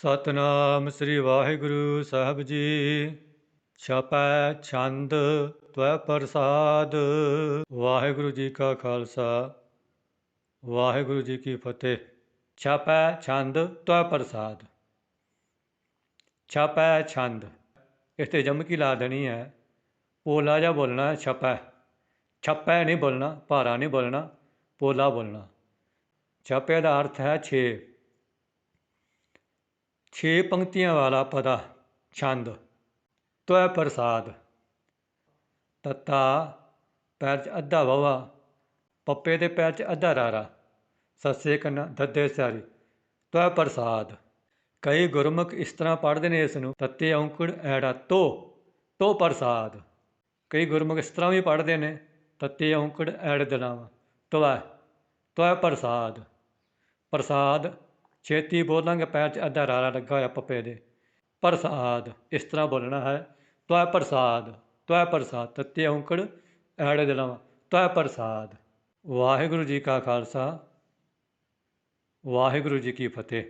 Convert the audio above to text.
ਸਤਨਾਮ ਸ੍ਰੀ ਵਾਹਿਗੁਰੂ ਸਾਹਿਬ ਜੀ। ਛਪੈ ਛੰਦ ਤਵੈ ਪ੍ਰਸਾਦ। ਵਾਹਿਗੁਰੂ ਜੀ ਕਾ ਖਾਲਸਾ। ਵਾਹਿਗੁਰੂ ਜੀ ਕੀ ਫਤਿਹ। ਛਪੈ ਛੰਦ ਤਵੈ ਪ੍ਰਸਾਦ। ਛਪੈ ਛੰਦ। ਇਸ ਤੇ ਜਮਕੀ ਲਾ ਦੇਣੀ ਹੈ? ਪੋਲਾ ਜਿਹਾ ਬੋਲਣਾ ਛਪੈ। ਛਪੈ ਨਹੀਂ ਬੋਲਣਾ, ਭਾਰਾ ਨਹੀਂ ਬੋਲਣਾ, ਪੋਲਾ ਬੋਲਣਾ। ਛਪੇ ਦਾ ਅਰਥ ਹੈ 6 ਛੇ ਪੰਕਤੀਆਂ ਵਾਲਾ ਪਦਾ, ਛੰਦ, ਤਵੈ ਪ੍ਰਸਾਦ, ਤੱਤਾ, ਪੈਰ 'ਚ ਅੱਧਾ ਵਵਾ, ਪੱਪੇ ਦੇ ਪੈਰ 'ਚ ਅੱਧਾ ਰਾਰਾ ਸੱਸੇ ਕੰਨਾ ਦੱਦੇ ਸਿਆਰੀ, ਤਵੈ ਪ੍ਰਸਾਦ। ਕਈ ਗੁਰਮੁਖ ਇਸ ਤਰ੍ਹਾਂ ਪੜ੍ਹਦੇ ਨੇ ਇਸ ਨੂੰ, ਤੱਤੇ ਔਂਕੜ ਐੜਾ ਤੋ ਤੋ ਪ੍ਰਸਾਦ। ਕਈ ਗੁਰਮੁਖ ਇਸ ਤਰ੍ਹਾਂ ਵੀ ਪੜ੍ਹਦੇ ਨੇ, ਤੱਤੇ ਔਂਕੜ ਐੜ ਦਲਾਵਾ, ਤਵੈ ਤਵੈ ਪ੍ਰਸਾਦ। ਪ੍ਰਸਾਦ ਛੇਤੀ ਬੋਲਾਂਗੇ, ਪੈਰ 'ਚ ਅੱਧਾ ਰਾਰਾ ਲੱਗਾ ਹੋਇਆ ਪੱਪੇ ਦੇ। ਪ੍ਰਸਾਦ, ਇਸ ਤਰ੍ਹਾਂ ਬੋਲਣਾ ਹੈ, ਤਵੈ ਪ੍ਰਸਾਦ ਤਵੈ ਪ੍ਰਸਾਦ, ਤੱਤੇ ਔਂਕੜ, ਐੜੇ ਦਲਾਵਾ ਤਵੈ ਪ੍ਰਸਾਦ। ਵਾਹਿਗੁਰੂ ਜੀ ਕਾ ਖਾਲਸਾ, ਵਾਹਿਗੁਰੂ ਜੀ ਕੀ ਫਤਿਹ।